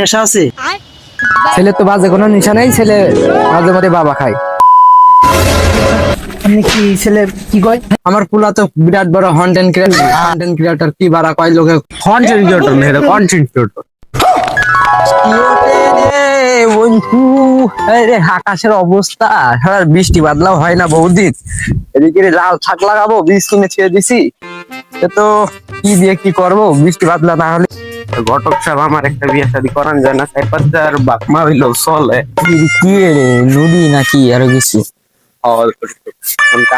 নেশা আছে। ছেলে তো বাজে কোনো নিশা নেই ছেলে মাঝে মাঝে বাবা খায়। আপনি কি ছেলে কি কয়? আমার পুলা তো বিরাট বড় কন্টেন্ট ক্রিয়েটর কন্টেন্ট ক্রিয়েটর কি বাড়া কয় লোকে? কন্টেন্ট ক্রিয়েটর না কন্টেন্ট ক্রিয়েটর বন্ধু এই আকাশের অবস্থা। সারা বৃষ্টি বাদলাও হয় না বহুদিন। এদিকে লাল থাক লাগাবো বীজ কিনে ছেড়ে দিছি। তো কি দিয়ে কি করব বৃষ্টি বাদলা না হলে ঘটক সাহেব আমার একটা বিয়ে শাদী করান যায় না চার হাজার বাকমা হইল চলে। কি রে নদী নাকি আরও কিছু?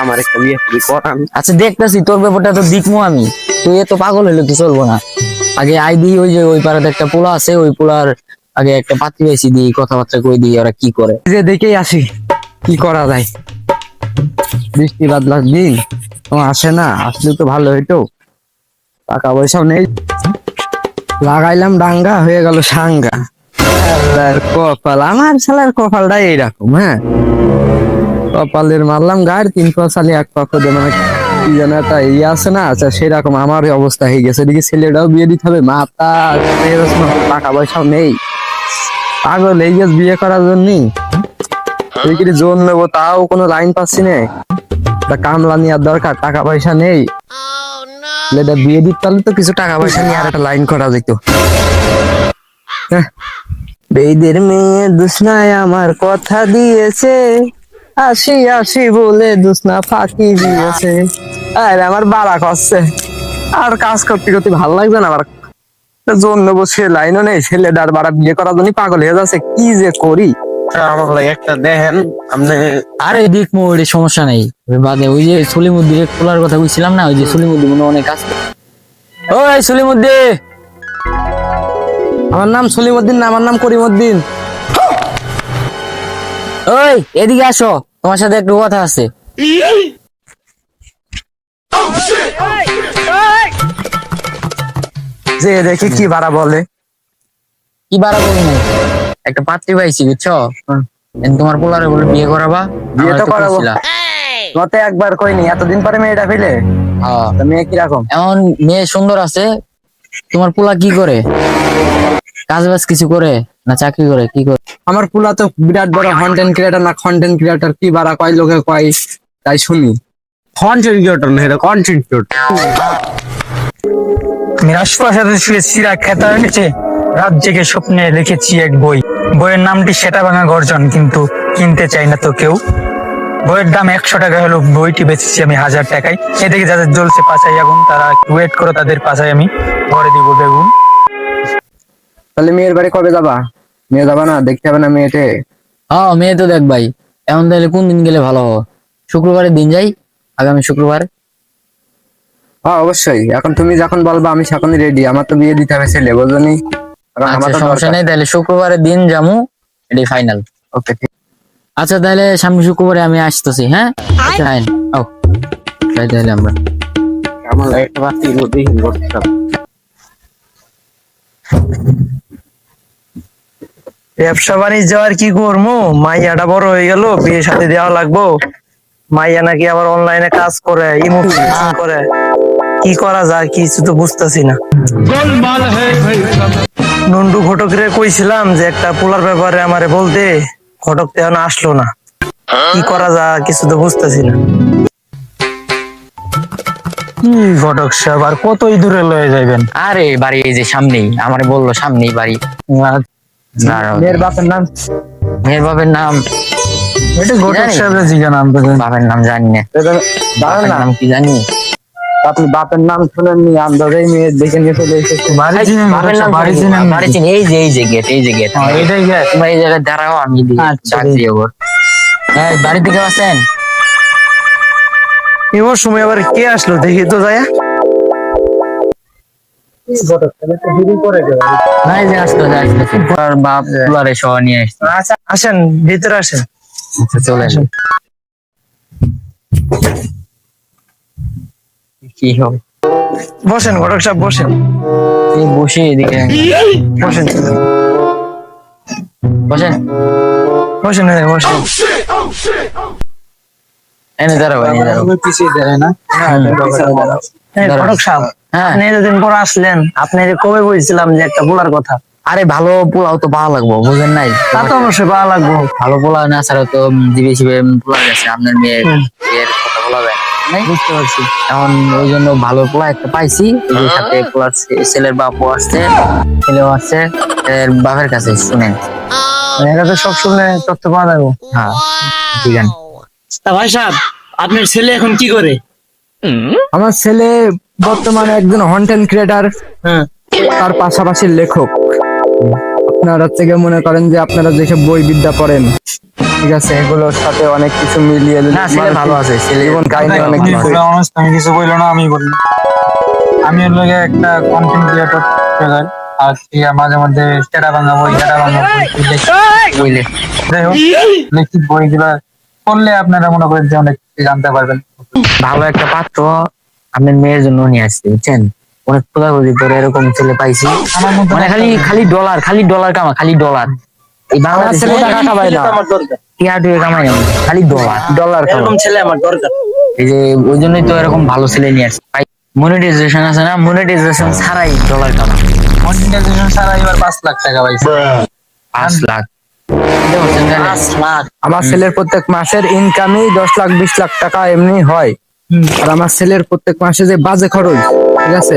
আমার একটা বিয়ে শাদী করান। আচ্ছা দেখতেছি তোর ব্যাপারটা তো দেখব আমি। তুই এত পাগল তো চলবো না। আগে আই দিই ওই যে ওই পাড়াতে একটা পোলা আছে ওই পোলার আগে একটা পাতি বেশি দিই কথাবার্তা কই দিই ওরা কি করে? যে দেখেই আসি কি করা যায়। বৃষ্টি বাদলার দিন ও আসে না? আসলে তো ভালো হইতো। টাকা পয়সাও নেই। লাগাইলাম ডাঙ্গা, হয়ে গেল সাঙ্গা। কপাল, আমার ছেলের কপালটা এইরকম হ্যাঁ? কপালের মারলাম গাড় তিন পয়সালি এক পক্ষ মানে কি যেন একটা ইয়ে আছে না আচ্ছা সেরকম আমার অবস্থা হয়ে গেছে। এদিকে ছেলেটাও বিয়ে দিতে হবে মাতা টাকা পয়সাও নেই। পাগল, এই গেছে বিয়ে করার জন্য তুই জোন নেব, তাও কোনো লাইন পাচ্ছি না? তা কামলা নেওয়ার দরকার, টাকা পয়সা নেই। ছেলেটা বিয়ে দিতে পারলে তো কিছু টাকা পয়সা নিয়ে আর একটা লাইন করা যেত। হ্যাঁ। বেইদের মেয়ে দুসনায় আমার কথা দিয়েছে। আসি আসি বলে দুসনা ফাঁকি দিয়েছে। আরে আমার বাড়া করছে। আর কাজ করতে করতে ভালো লাগবে না আমার। জন্য বসে লাইনও নেই। ছেলেটার বাড়া বিয়ে করার জন্য পাগল হয়ে যাচ্ছে। কি যে করি? আমার লাগে একটা দেখেন আপনি আরে দেখ মোড়ে সমস্যা নেই। বাদে ওই যে সলিমুদ্দিনের খোলার কথা বলছিলাম না ওই যে সলিমুদ্দি মনে অনেক কাজ ওই সলিমুদ্দি! আমার নাম সলিমউদ্দিন না আমার নাম করিমউদ্দিন ওই এদিকে আসো তোমার সাথে একটু কথা আছে। যে দেখি কি ভাড়া বলে। কি বাড়া বলব একটা পাত্রী পাইছি বুঝছ? তোমার পোলারে বলে বিয়ে করাবা বিয়ে তো করাবো। কইছিলা। একবার কইনি এতদিন পরে মেয়েটা পেলে হ্যাঁ। তা মেয়ে কীরকম? এমন মেয়ে সুন্দর আছে তোমার পোলা কি করে? কাজ বাজ কিছু করে না চাকরি করে কি করে? আমার পুলা তো বিরাট বড় কন্টেন্ট ক্রিয়েটর না কন্টেন্ট ক্রিয়েটর কি বাড়া কয় লোকে কয় তাই শুনি। কন্টেন্ট ক্রিয়েটর না এটা কন্টেন্ট ক্রিয়েটর আমি রাজপ্রাসাদে শুয়ে চিরা খেতার নিচে রাত জেগে স্বপ্নে লিখেছি এক বই। বইয়ের নামটি সেটা ভাঙা গর্জন কিন্তু কিনতে চাই না তো কেউ। বইয়ের দাম একশো টাকা হলো বইটি বেচেছি আমি হাজার টাকায়। এদিকে যাদের জ্বলছে পাশাই আগুন তারা ওয়েট করো তাদের পাশায় আমি ঘরে দিব বেগুন। তাহলে মেয়ের বাড়ি কবে যাবা? মেয়ে যাবা না? দেখতে হবে না মেয়েতে হ্যাঁ মেয়ে তো দেখ ভাই এখন তাহলে কোন দিন গেলে ভালো হবে? শুক্রবারের দিন যাই আগামী শুক্রবার। হ্যাঁ অবশ্যই। এখন তুমি যখন বলবা আমি তখনই রেডি আমার তো বিয়ে দিতে হবে ছেলে বুঝলি? আচ্ছা সমস্যা নেই তাহলে শুক্রবারের দিন যামু এটাই ফাইনাল ওকে আচ্ছা তাহলে সামনে শুক্রবারে আমি আসতেছি হ্যাঁ? আচ্ছা ও তাই তাহলে আমরা। আমার একটা বাতি দেখি ঘটক ব্যবসা বাণিজ্য আর কি করব মাইয়াটা বড় হয়ে গেল বিয়ে সাথে দেওয়া লাগবো। মাইয়া নাকি আবার অনলাইনে কাজ করে ইমো করে। কি করা যায় কিছু তো বুঝতেছি না। নন্ডু ঘটকরে কইছিলাম যে একটা পোলার ব্যাপারে আমারে বলতে ঘটক তো এখন আসলো না। কি করা যায় কিছু তো বুঝতেছি না। কি ঘটক সাহেব আর কতই দূরে লয়ে যাইবেন? আরে বাড়ি এই যে সামনেই আমার বলল সামনেই বাড়ি। দাঁড়াও। মেয়ের বাপের নাম? মেয়ের বাপের নাম? এটা ঘটক জানি। সাহেবের জিজ্ঞাসা নাম। বাপের নাম জানি না। বাপের না। নাম কি জানি? আপনি বাপের নাম শুনেননি আন্দাজেই মেয়ে দেখে নিয়ে চলে এসেছে। বাড়ি চিনি এই যে এই যে গেট এই যে গেট হ্যাঁ, এটাই গেছে এই জায়গায় দাঁড়াও আমি আচ্ছা, ডাক ওর এই বাড়ি থেকে আসেন। এবার সময় আবার কে আসলো দেখি তো যায়। না এই যে আসতে আসতে আর বাপ তুলারে নিয়ে আসছে। আচ্ছা আসেন ভিতরে আসেন। আচ্ছা চলে আসেন। কি হবে? বসেন ঘটক সাহেব বসেন। এই বসে এদিকে। বসেন। বসেন। বসেন বসেন। এনে দাঁড়াও এনে দাঁড়াও। পিছিয়ে দেয় না। ঘটক সাহেব হ্যাঁ। আপনি এতদিন পর আসলেন আপনি যে কবে বলছিলাম যে একটা বলার কথা? আরে ভালো পোলাও তো পাওয়া লাগবো বুঝেন নাই? তা তো অবশ্যই ভালো লাগবো। ভালো পোলাও না ছাড়া তো দিবে পোলা গেছে আপনার মেয়ের কথা বলা যায় বুঝতে পারছি। এখন ওই জন্য ভালো পোলা একটা পাইছি। ওই সাথে পোলার ছে- ছেলের বাপও আসছে ছেলেও আসছে এর বাপের কাছে শুনেন। এটা তো সব শুনলে তথ্য পাওয়া যাব। হ্যাঁ ঠিক আছে। তা ভাই সাহেব আপনার ছেলে এখন কি করে? আমার ছেলে বর্তমানে একজন কন্টেন্ট ক্রিয়েটার হ্যাঁ। তার পাশাপাশি লেখক। আপনারা থেকে মনে করেন যে আপনারা যেসব বই বিদ্যা পড়েন। ঠিক আছে এগুলোর সাথে অনেক কিছু মিলিয়ে না ছেলে ভালো আছে ছেলে জীবন কাহিনী অনেক তুমি কিছু আমি কিছু বলল না আমি বলি। আমি হলো গিয়ে একটা কন্টেন্ট ক্রিয়েটর আর কি মাঝে মধ্যে লিখি। বুঝলে যাই হোক লিখি বইগুলো পড়লে আপনারা মনে করেন যে অনেক কিছু জানতে পারবেন। ভালো একটা পাত্র আপনার মেয়ের জন্য নিয়ে আসছে বুঝছেন? অনেক খোঁজাখুঁজি করে এরকম ছেলে পাইছি। আমার মানে খালি খালি ডলার খালি ডলার কামা খালি ডলার এই ছেলে টাকা কামায় না। আমার টিয়া টুয়ে কামাই না। খালি ডলার ডলার এরকম ছেলে আমার দরকার। এই যে ওই জন্যই তো এরকম ভালো ছেলে নিয়ে আসছে। মনিটাইজেশন আছে না? মনিটাইজেশন ছাড়াই ডলার কামা মনিটাইজেশন ছাড়া এবার পাঁচ লাখ টাকা পাইছে। পাঁচ লাখ। আমার ছেলের প্রত্যেক মাসের ইনকামই দশ লাখ বিশ লাখ টাকা এমনি হয়। আর আমার ছেলের প্রত্যেক মাসে যে বাজে খরচ ঠিক আছে?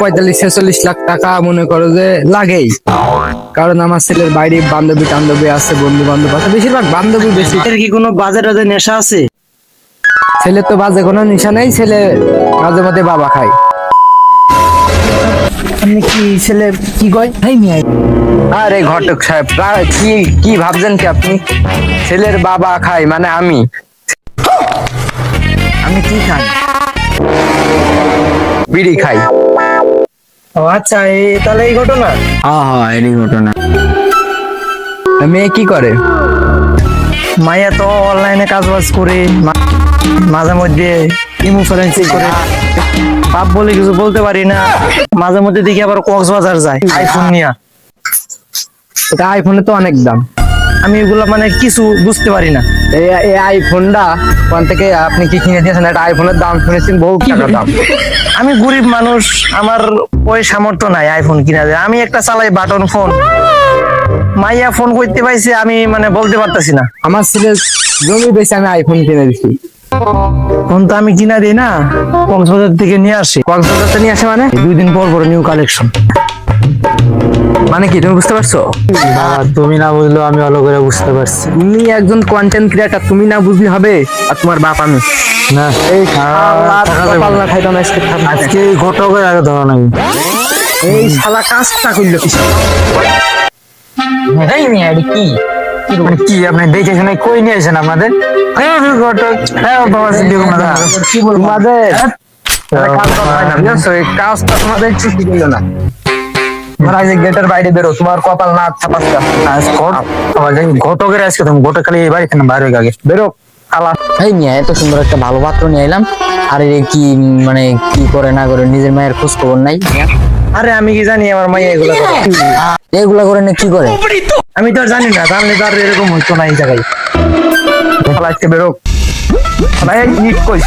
পঁয়তাল্লিশ ছেচল্লিশ লাখ টাকা মনে করো যে লাগেই। কারণ আমার ছেলের বাইরে বান্ধবী টান্ধবী আছে বন্ধু বান্ধব আছে বেশিরভাগ বান্ধবী বেশি। এর কি কোনো বাজে টাজে নেশা আছে? ছেলের তো বাজে কোনো নিশা নেই ছেলে মাঝে মধ্যে বাবা খায়। আপনি কি ছেলে কি কয়? ভাই মিয়া। আরে ঘটক সাহেব কি কি ভাবছেন কি আপনি? ছেলের বাবা খায় মানে আমি। আমি কি খাই? বিড়ি খাই। ও আচ্ছা এই তাহলে এই ঘটনা? হ্যাঁ হ্যাঁ এই ঘটনা। মেয়ে কি করে? মাইয়া তো অনলাইনে কাজ বাজ করে মাঝে মধ্যে ইমোফারেন্সি করে। পাপ বলে কিছু বলতে পারি না। মাঝে মধ্যে দেখি আবার কক্সবাজার যায় আইফোন নিয়ে। আইফোনে তো অনেক দাম। আমি এগুলা মানে কিছু বুঝতে পারি না। এই আইফোনটা ওখান থেকে আপনি কি কিনে দিয়েছেন? একটা আইফোনের দাম শুনেছেন বহু টাকা দাম। আমি গরিব মানুষ আমার ওই সামর্থ্য নাই আইফোন কিনা যায় আমি একটা চালাই বাটন ফোন। মাইয়া ফোন করতে পাইছে আমি মানে বলতে পারতাছি না। আমার ছেলের জমি বেশি আমি আইফোন কিনে দিচ্ছি ফোন তো আমি কিনা দিই না কক্সবাজার থেকে নিয়ে আসি। কক্সবাজার থেকে নিয়ে আসে মানে? দুই দিন পর পর নিউ কালেকশন মানে কি তুমি বুঝতে পারছ তুমি না বুঝলেও আমি ভালো করে বুঝতে পারছি তুমি একজন কন্টেন্ট ক্রিয়েটার তুমি না বুঝলে হবে আর তোমার বাপ আমি না এই কপাল না খাইতাম আজকে আজকে এই ঘটকের আগে ধরা নাই এই শালা কাজটা করল কি এই মিয়া কি মানে কি আপনি দেখে শুনে কই নিয়ে এসেছেন আপনাদের হ্যাঁ ঘটক হ্যাঁ তোমাদের হয়? কাজটা তোমাদের ছুটি দিল না যে গেটের বাইরে বেরো তোমার কপাল না পাঁচটা ঘটকের আজকে তুমি ঘটক খালি এই বাড়িতে না বাইরে আগে বেরো। এই মিয়া এত সুন্দর একটা ভালো পাত্র নিয়ে এলাম আর কি মানে কি করে না করে নিজের মায়ের খোঁজ খবর নাই? আরে আমি কি জানি আমার মাইয়া এগুলা করে? এগুলা করে না কি করে? আমি তো আর জানি না জানলে তো আর এরকম হইতো না এই জায়গায়। শালা আজকে বেরো। শালা এই ইট কই?